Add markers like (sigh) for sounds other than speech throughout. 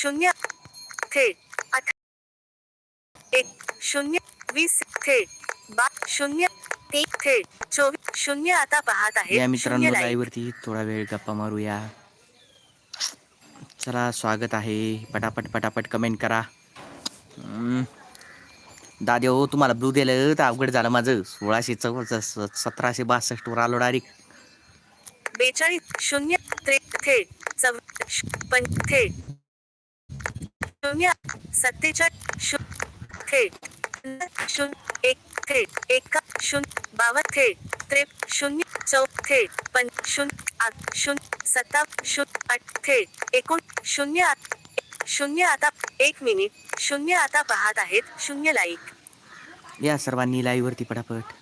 शून्य थेट. आठ एक शून्य वीस थेट. बा शून्य एक थेट. चोवीस शून्य आता पाहत या आहे मित्रांनो शून्य लाईक लाईव्हवरती थोडा वेळ गप्पा मारूया. चला स्वागत आहे. पटापट पटापट कमेंट करा. हम्म. दादे हो तुम्हाला ब्लू दिलं तर अवघड झालं माझं. सोळाशे चौ सतराशे बासष्टवर आलो डायरेक्ट बेचाळीस शून्य त्रे थेट. चव श- थेट. शून्य सत्तेचाळीस शून्य थेट शून्य एक थेट एक शून्य बावन्न थेट त्रेप शून्य चौ थेट पण शून्य आठ शून्य सत्ता शून्य आठ थेट एकूण शून्य आठ शून्य आता एक मिनिट शून्य आता पाहत आहेत शून्य लाईक. या सर्वांनी लाईव्हवरती पटापट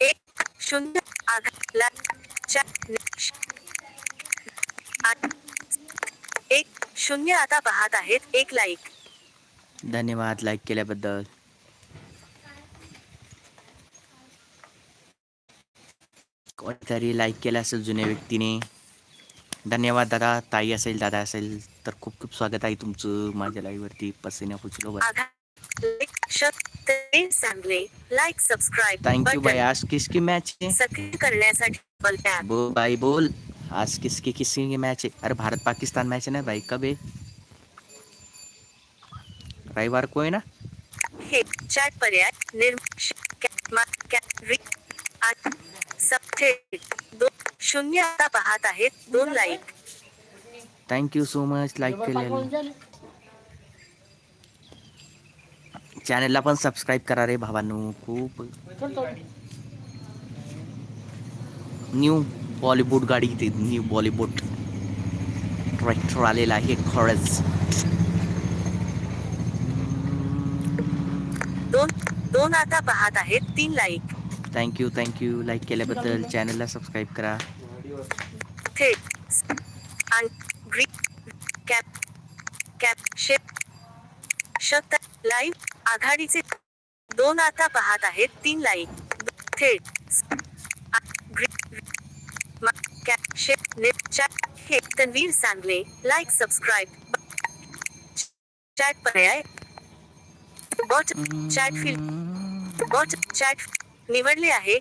एक शून्य आघात ला चार श- आठ एक शून्य आता पाहत आहेत एक लाईक धन्यवाद लाईक केल्याबद्दल. कोणीतरी लाईक केलं असेल जुन्या व्यक्तीने. धन्यवाद दादा ताई असेल दादा असेल तर खूप खूप स्वागत आहे तुमचं माझ्या लाईव्हवरती पसिना पुचलो लाईक सबस्क्राईब थैंक यू भाई आज किसकी मैच है सक्रिय करण्यासाठी बल टॅप बो भाई बोल आज किसकी किसकी की मैच है अरे भारत पाकिस्तान मैच है ना भाई कब है रविवार को है ना हे चॅट पर्याय सब शून्य आता पाहत आहेत दोन like thank you so much like केलेलं चॅनलला पण सबस्क्राईब करा रे भावांनो. खूप न्यू बॉलिवूड गाडी इथे न्यू बॉलिवूड. ट्रॅक्टर आलेला आहे खरंच. दोन दोन आता पाहत आहेत तीन लाईक थँक्यू थँक्यू लाईक केल्याबद्दल चॅनलला सबस्क्राईब करा. थेट कॅप कॅप शेप शब्द लाईव्ह आघाडीचे दोन आता पाहत आहेत तीन लाईक थेट. शेप चॅट हे Tanvir Sangle like subscribe chat पर्याय. Bot chat field bot chat निवडले आहे.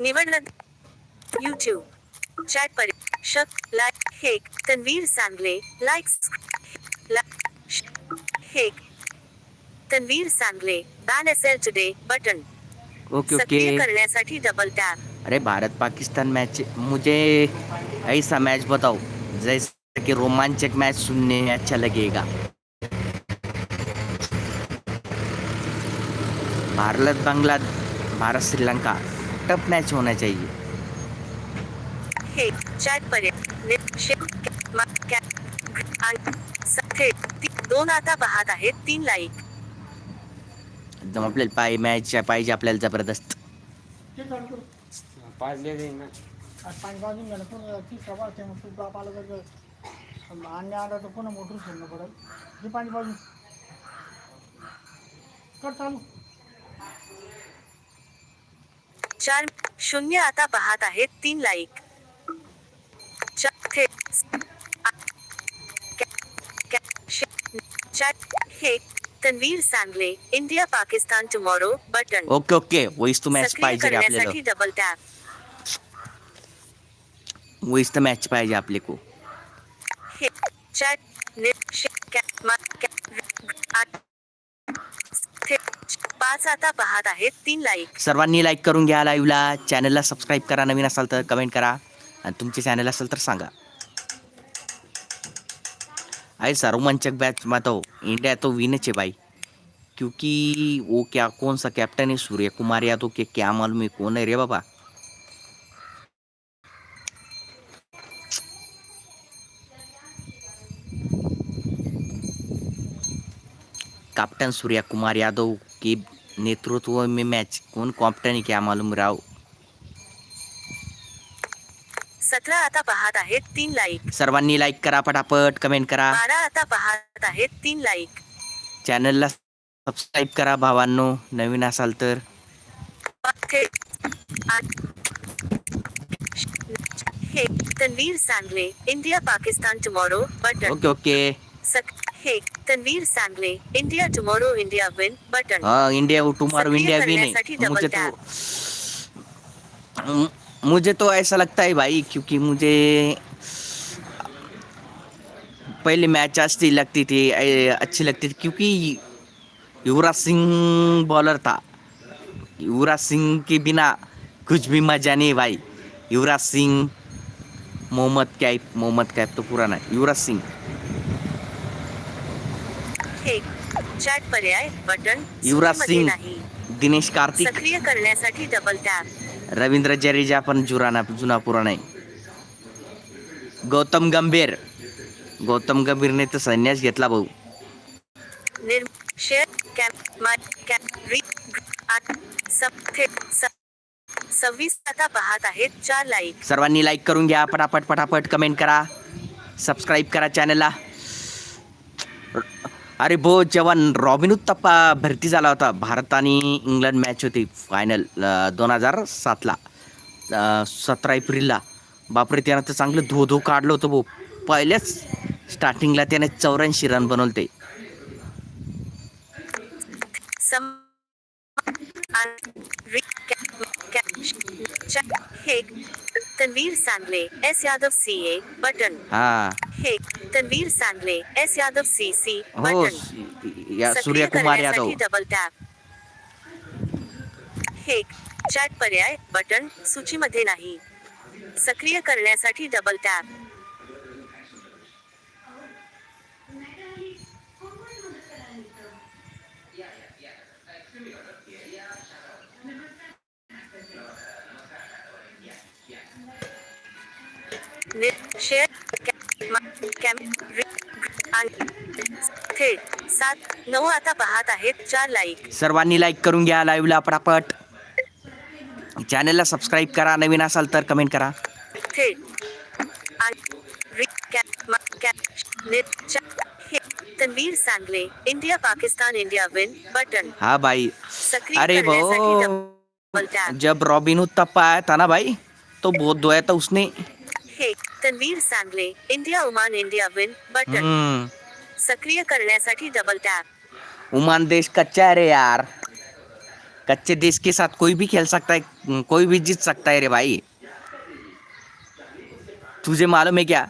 निवडलं यूट्यूब चॅट पर शक लाईक हेक तन्वीर सांगले लाईक हेक तन्वीर सांगले. बॅन असेल टुडे बटन ओके सक्रिय ओके करण्यासाठी डबल टॅप अरे भारत पाकिस्तान मैच मुझे ऐसा मैच बताओ जैसे कि रोमांचक मैच सुनने में अच्छा लगेगा। भारत बांग्ला भारत श्रीलंका टफ मैच होना चाहिए। हे चॅट दोन आता पाहत आहेत तीन लाईक एकदम आपल्याला पाय मॅच पाहिजे आपल्याला जबरदस्त. जाईल ना. आला तर सोडणं पडेल. हे पाणी कर चालू. चार शून्य आता पाहत आहेत तीन लाईक हे. Tanvir Sangle India Pakistan tomorrow button okay okay वहीच तो मॅच पाहिजे रे आपल्याला. डबल टॅप वहीच तर मॅच पाहिजे आपले को पाच आता पाहत आहेत तीन लाईक सर्वांनी लाईक करून घ्या लाईव्हला चॅनलला सबस्क्राईब करा. नवीन असाल तर कमेंट करा. आणि तुमचे चॅनल असेल तर सांगा. ऐसा रोमांचक बैच बताओ इंडिया तो विन है भाई। क्योंकि वो क्या, कौन सा कैप्टन है? सूर्य कुमार यादव के क्या मालूम है, कौन है रे बाबा? कैप्टन सूर्य कुमार यादव के नेतृत्व में मैच कौन कैप्टन है क्या मालूम, राव? सतरा आता पाहत आहेत तीन लाईक सर्वांनी लाईक करा पटापट कमेंट करा. बारा आता पाहत आहेत तीन लाईक चॅनलला सबस्क्राईब करा भावांनो नवीन असाल तर. हे Tanvir Sangle India Pakistan tomorrow button okay okay सक हे Tanvir Sangle India tomorrow India win button हाँ इंडिया टुमारो इंडिया करण्यासाठी नहीं तो मु- मुझे तो ऐसा लगता है भाई क्योंकि मुझे पहले मैच अच्छी लगती थी अच्छी लगती थी क्योंकि युवराज सिंह बॉलर था। युवराज सिंह के बिना कुछ भी मज़ा नहीं भाई। युवराज सिंह मोहम्मद कैफ मोहम्मद कैफ तो पुराना युवराज सिंह। युवराज सिंह दिनेश कार्तिक। सक्रिय करण्यासाठी डबल टॅप रवींद्र जडेजा पण जुराना जुना पुराणा आहे. गौतम गंभीर. गौतम गंभीरने तर संन्यास घेतला भाऊ. सव्वीस आता पाहत आहेत चार लाईक सर्वांनी लाईक करून घ्या पटापट पटापट कमेंट करा. सबस्क्राईब करा चॅनलला अरे भो जेव्हा रॉबिन उत्तप्पा भरती झाला होता भारत आणि इंग्लंड मॅच होती फायनल दोन हजार सातला सतरा एप्रिलला. बापरे त्यानं तर चांगलं धो धो काढलं होतं भाऊ पहिल्याच स्टार्टिंगला त्याने चौऱ्याऐंशी रन बनवले सम Tanvir Sangle S Yadav C A button. हा. हे Tanvir Sangle S Yadav C C हो बटन. या सक्रिय सूर्यकुमार यादव. करण्यासाठी डबल टॅप हे चॅट पर्याय बटन सूचीमध्ये नाही. सक्रिय करण्यासाठी डबल टॅप थेट सात नऊ आता पाहत आहेत चार लाईक सर्वांनी लाईक करून घ्या लाईव्हला पटापट. चॅनलला सबस्क्राईब करा नवीन असाल तर कमेंट करा. थेट हे Tanvir Sangle India Pakistan India win button हाँ. भाई सक्रिय अरे डबल टॅप जब रॉबिन उत्तप्पा आया था ना भाई तो बहुत धोया था उसने. हे तन्वीर सांगले इंडिया उमान इंडिया विन बटन. हम्म, सक्रिय करण्यासाठी डबल टॅप उमान देश कच्चा है रे यार. कच्चे देश के साथ कोई भी खेल सकता है कोई भी जीत सकता है रे भाई. तुझे मालूम है क्या?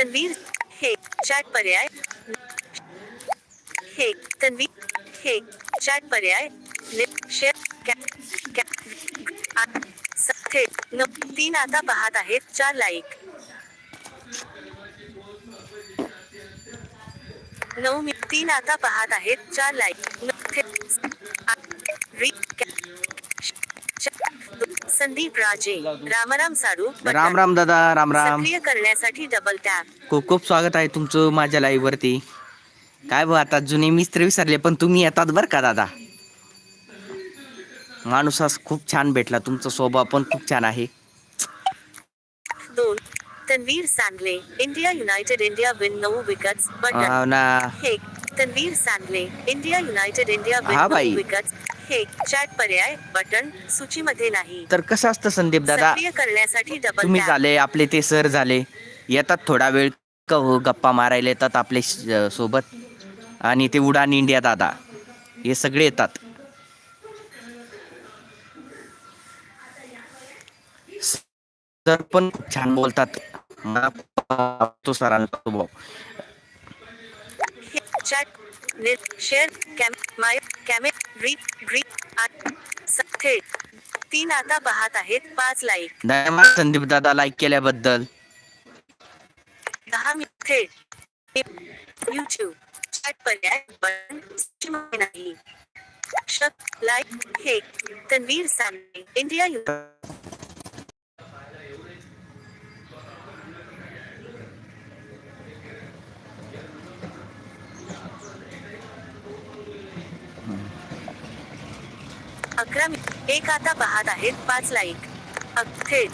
तन्वीर हे चॅट पर्याय. हे तन्वीर हे चॅट पर्याय. शेअर कॅप कॅप तीन आता पाहत आहेत चार लाईक. नऊ मी तीन आता पाहत आहेत चार लाईक न- थेट आ- री- कॅप- श- श- संदीप राजे रामराम साडू. राम राम दादा राम राम. सक्रिय करण्यासाठी डबल टॅप खूप खूप स्वागत आहे तुमचं माझ्या लाईव्ह वरती. काय बघ आता जुने मिस्त्र विसरले पण तुम्ही येतात बरं का दादा? माणूस आज खूप छान भेटला तुमचा स्वभाव पण खूप छान आहे. दोन Tanvir Sangle India united India win नऊ विकेट्स बटन. हाव ना. हे तन्वीर सांगले इंडिया युनायटेड इंडिया विन हा नऊ. विकेट्स हे चॅट पर्याय बटन सूचीमध्ये नाही. तर कसं असतं संदीप दादा? सक्रिय करण्यासाठी डबल तुम्ही झाले आपले ते सर झाले. येतात थोडा वेळ क- हो, गप्पा मारायला येतात आपले श- सोबत. आणि ते उडान इंडिया दादा हे सगळे येतात. सर पण छान बोलतात. मला खूप आवडतो सरांचा स्वभाव. चॅट निर शेअर कॅम माय कॅमे रीड ग्रीट थेट तीन आता पाहत आहेत पाच लाईक धन्यवाद संदीप दादा लाईक केल्याबद्दल. दहा मिनिट थेट युट्यूब चॅट पर्याय बटन नाही. शक लाईक हे तन्वीर सांगणे इंडिया यु अकरा एक आता पाहत आहेत पाच लाईक थेट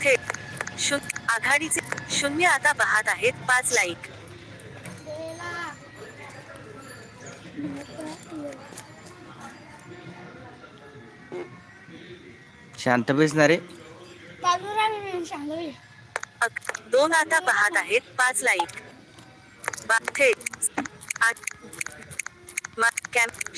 थेट शून्य आघाडीचे शून्य आता पाहत आहेत पाच लाईक शांत रे दोन आता पाहत आहेत पाच लाईक थेट आठ कॅम्प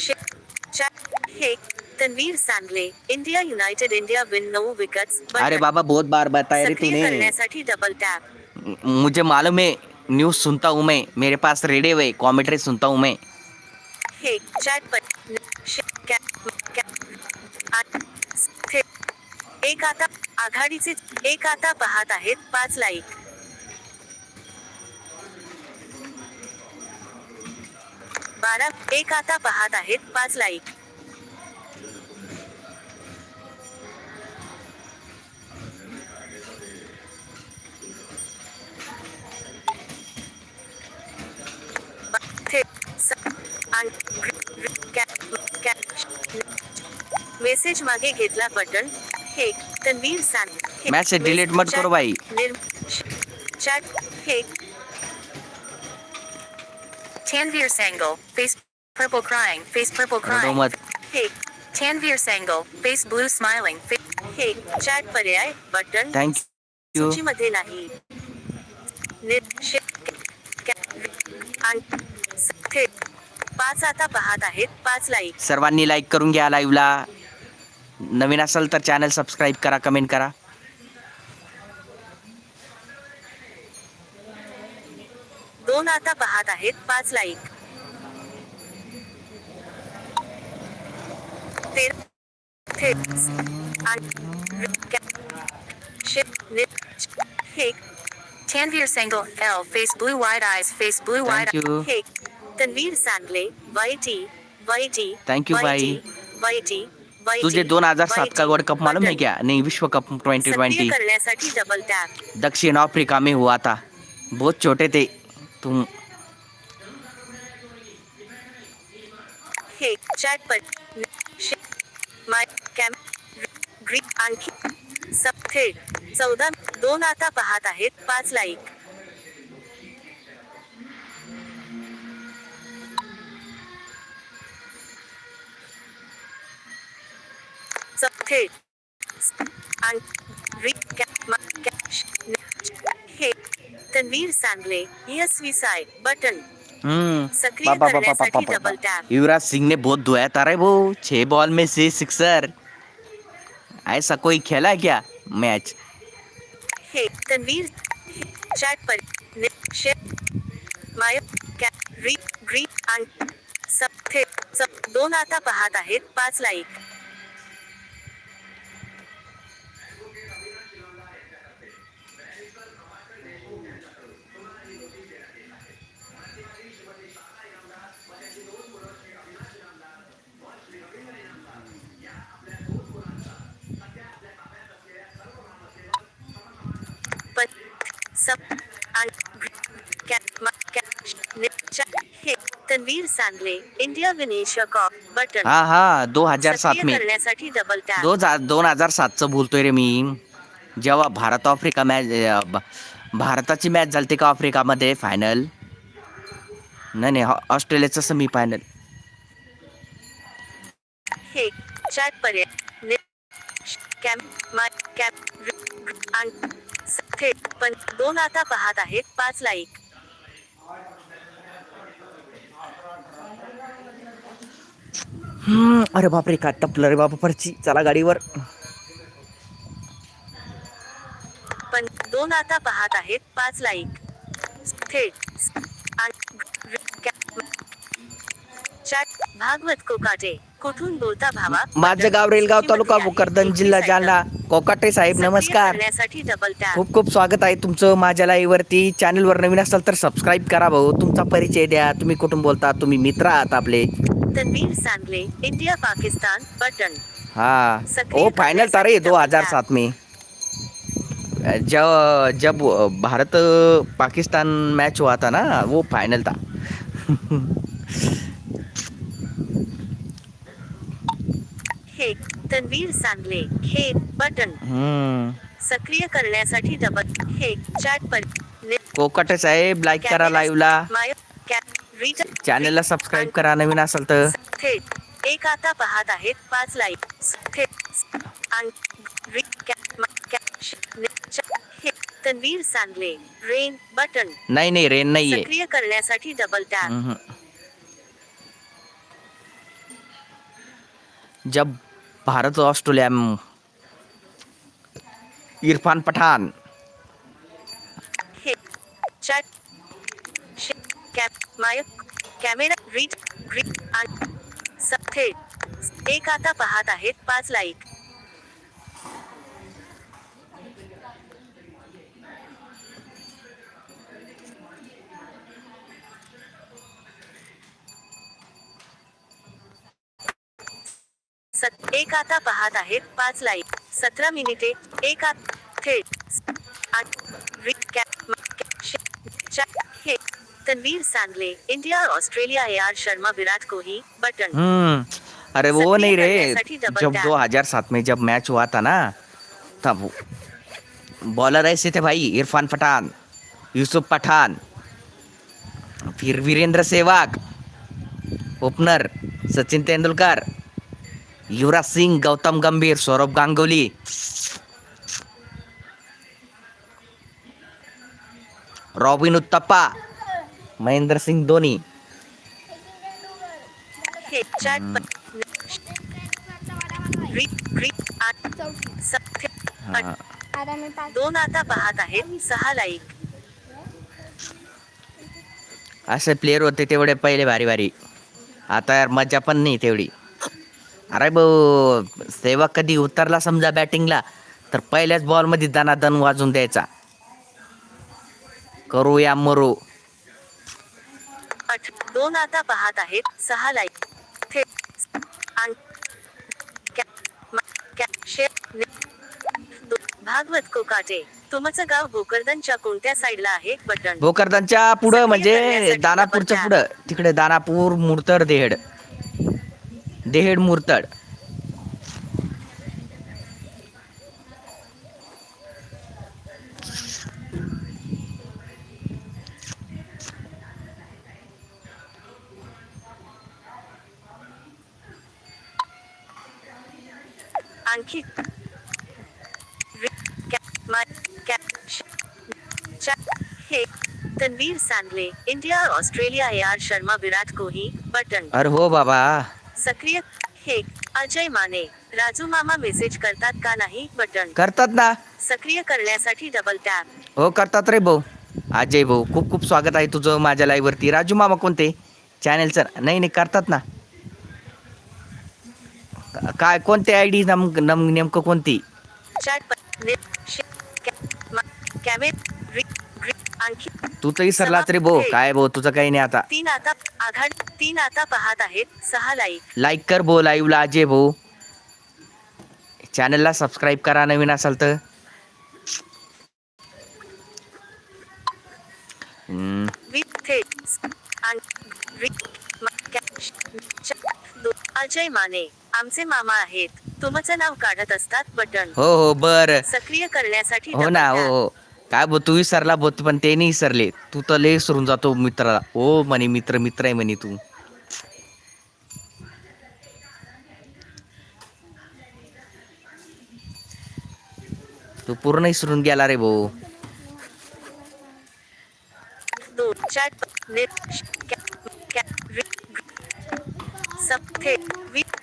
हे Tanvir Sangle India united India win नऊ विकेट्स अरे बाबा बहुत बार बताया रे सक्रिय तूने। करण्यासाठी डबल टॅप मुझे मालूम है न्यूज़ सुनता हूँ मैं मेरे पास रेडियो है कॉमेंट्री सुनता हूँ मैं। हे चॅट शे- कॅ- कॅ- एक आता आघाडीचे एक आता पाहत आहेत पाच लाईक बारा एक आता पाहत आहेत पाच लाईक मेसेज मागे घेतला बटन. हे तन्वीर सान हे- Message delete मत करो भाई. चॅट हे. Tanvir Sangal, face purple crying, face purple crying. मत हे Tanvir Sangal, face blue smiling, face हे चॅट पर्याय बटन थँक्यू सूचीमध्ये नाही. निर- शे- कॅ- आण- स- थेट पाच आता पाहत आहेत पाच लाईक सर्वांनी लाईक करून घ्या लाईव्हला नवीन असाल तर चॅनल सबस्क्राईब करा कमेंट करा. दोन आता पाहत आहेत पाच लाईक तेर- थेट आण- कॅ- शे- नि- हे Tanvir Sangal, L, face blue wide eyes, face blue wide Thank you. हे तन्वीर सांगले वाईटी वाईटी Thank you, वाईटी वाईटी वाईटी तुझे दोन हज़ार सात का वर्ल्ड कप मालूम है क्या? नहीं विश्व कप ट्वेंटी ट्वेंटी दक्षिण अफ्रीका में हुआ था। बहुत छोटे थे। तुम चौदा दोन आता पाहत आहेत. पाच लाईक हे। तन्वीर सांगले यशवी साय बटन। हम्म। सक्रिय करण्यासाठी डबल टॅप युवराज सिंह ने बहुत धोया था रे वो छह बॉल में से सिक्सर ऐसा कोई खेला है क्या मैच हे। तन्वीर चॅट पर माय आण सब थे सब दोन आता पाहत आहेत पाच like Tanvir Sangle India win Asia cup button. हाँ हाँ दो हजार सात में. करण्यासाठी डबल टॅप दो हजार दोन हजार सातचं बोलतोय रे मी. जेव्हा भारत आफ्रिका मॅच भारताची मॅच झालती का आफ्रिकामध्ये? फायनल नाही नाही ऑ- ऑस्ट्रेलियाचं सेमी फायनल हे चॅट पर्याय. नि- कॅम मा कॅम रि- थेट पण दोन आता पाहत आहेत पाच लाईक अरे बापरे काय टपलं रे बाबा परची चला गाडीवर. दोन आता पाहत आहेत पाच लाईक थेट आण- कॅ- चॅट भागवत कोकाटे. कुठून बोलता भावा? माझं गाव रेलगाव तालुका भोकरदन जिल्हा जालना. कोकाटे साहेब नमस्कार. करण्यासाठी डबल टॅप खूप खूप स्वागत आहे तुमचं माझ्या लाईव्हवरती चॅनलवर नवीन असाल तर सबस्क्राईब करा भाऊ. तुमचा परिचय द्या. तुम्ही कुठून बोलता? तुम्ही मित्र आहात आपले. तन्वीर सांगले इंडिया पाकिस्तान बटन. हाँ. सक्रिय वो फाइनल था रे करण्यासाठी दो हजार सात में. जब जब भारत पाकिस्तान मैच हुआ था ना वो फाइनल था. (laughs) हे तन्वीर सांगले हे बटन सक्रिय करण्यासाठी डबल हे चॅट पर ने- कोकटे साहेब लाईक करा लाईव्हला चॅनलला सबस्क्राईब करा नवीन असाल तर. एक आता पाहत आहेत पाच लाईक तन्वीर सांगले रेन बटन नाही नाही रेन नाहीये. सक्रिय करण्यासाठी डबल टॅप. जब भारत और ऑस्ट्रेलिया इरफान पठान। हे कॅमेरा रीड एक आता पाहत आहेत पाच लाईक सत एक आता पाहत आहेत पाच लाईक सतरा मिनिटे एक आत थेट आठ हे तन्वीर सांगले India Australia A R Sharma Virat Kohli button. हम्म. अरे वो नहीं रे. जब 2007 में जब मैच हुआ था ना तब बॉलर ऐसे थे भाई इरफान पठान यूसुफ पठान फिर वीरेंद्र सहवाग ओपनर सचिन तेंदुलकर युवराज सिंग गौतम गंभीर सौरभ गांगुली. रॉबिन उत्तप्पा महेंद्र सिंग धोनी. दोन आता पाहत आहेत सहा लाईक असे प्लेयर होते तेवढे पहिले भारी भारी. आता यार मजा पण नाही तेवढी. अरे भाऊ सेवा कधी उतरला समजा बॅटिंगला तर पहिल्याच बॉलमध्ये दनादन वाजून द्यायचा. करू या मरू दोन आता पाहत आहेत सहा लाईक भागवत कोकाटे. तुमचं गाव भोकरदनच्या कोणत्या साईडला आहे बटन? भोकरदानच्या पुढं म्हणजे दानापूरच्या पुढं. तिकडे दानापूर मुरतड देहेड. देहेड मुरतड. आणखी हे तन्वीर सांगले India Australia A R Sharma Virat Kohli button. अरे हो बाबा. सक्रिय हे अजय माने. राजू मामा मेसेज करतात का नाही बटन. करतात ना. सक्रिय करण्यासाठी डबल टॅप हो करतात रे भाऊ. अजय भाऊ खूप खूप स्वागत आहे तुझं माझ्या लाईव्हवरती राजू मामा कोणते? चॅनेलचं नाही नाही करतात ना. काय कोणते आय डी नम नम नेमकं कोणती? चॅट कॅमे आणखी तू तर विसरलाच रे भाऊ. काय भाऊ? तुझं काही नाही आता. तीन आता आघाड तीन आता पाहत आहेत. सहा लाईक लाईक कर भाऊ लाईव्हला अजय भाऊ. चॅनलला सबस्क्राईब करा नवीन असाल तर. अजय माने आमचे मामा आहेत. तुमचं नाव काढत असतात बटन. हो हो बर. सक्रिय करण्यासाठी हो ना हो. हो. काय बो तू विसरला बोत पण ते नाही विसरले. तू तर लय विसरून जातो मित्राला. ओ म्हणे मित्र मित्र आहे म्हणे तू. तू पूर्ण विसरून गेला रे भाऊ.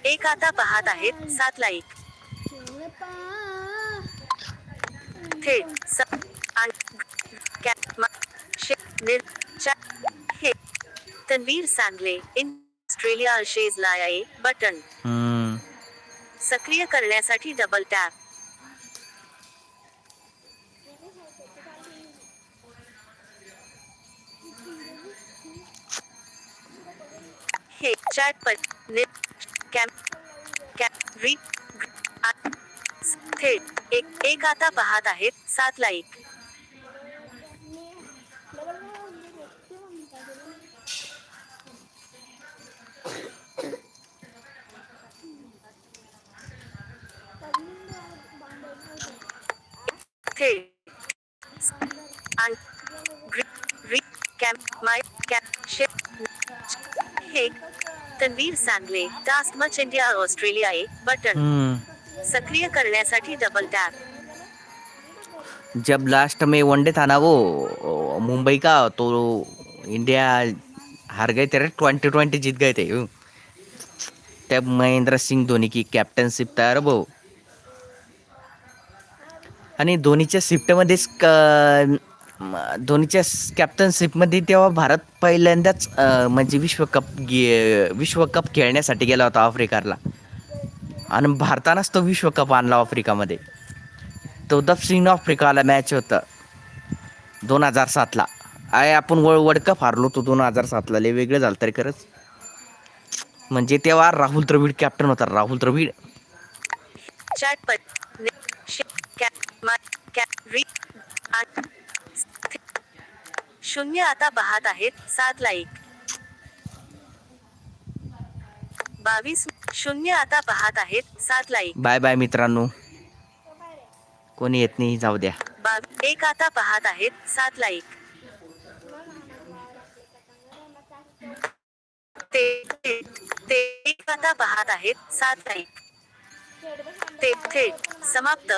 एक आता पाहत आहेत सात लाईक थेट तन्वीर सांगले इन ऑस्ट्रेलिया अशेज लायाए बटन. सक्रिय करण्यासाठी डबल टॅप हे चॅट पर थेट एक एक आता पाहत आहेत सात लाईक आणि ग्री री कॅम माय कॅम शे हे तन्वीर सांगले task much India Australia A button. सक्रिय करण्यासाठी डबल टॅप जब लास्ट में वनडे था ना वो मुंबई का तो इंडिया हार गए थे रे ट्वेंटी ट्वेंटी जीत गए थे तब महेंद्र सिंग धोनी की कॅप्टनशिप तयार भाऊ आणि धोनीच्या शिफ्टमध्येच क- धोनीच्या धोनीच्या कॅप्टनशिपमध्ये तेव्हा भारत पहिल्यांदाच म्हणजे विश्वकप गे विश्वकप खेळण्यासाठी गेला होता आफ्रिकाला. आणि भारतानंच तो विश्वकप आणला आफ्रिकामध्ये. तो दक्षिण आफ्रिकाला मॅच होतं. दोन हजार सातला. आय आपण वर्ल्ड वर्ल्ड कप हारलो तो दोन हजार सातला. लय वेगळं झालं तरी खरंच. म्हणजे तेव्हा राहुल द्रविड कॅप्टन होता. राहुल द्रविड. शून्य आता पाहत आहेत. सात लाईक बावीस शून्य आता पाहत आहेत. सात लाईक बाय बाय मित्रांनो. कोणी येत नाही जाऊ द्या. एक आता पाहत आहेत. सात लाईक ते ते एक आता पाहत आहेत. सात लाईक ते थेट समाप्त.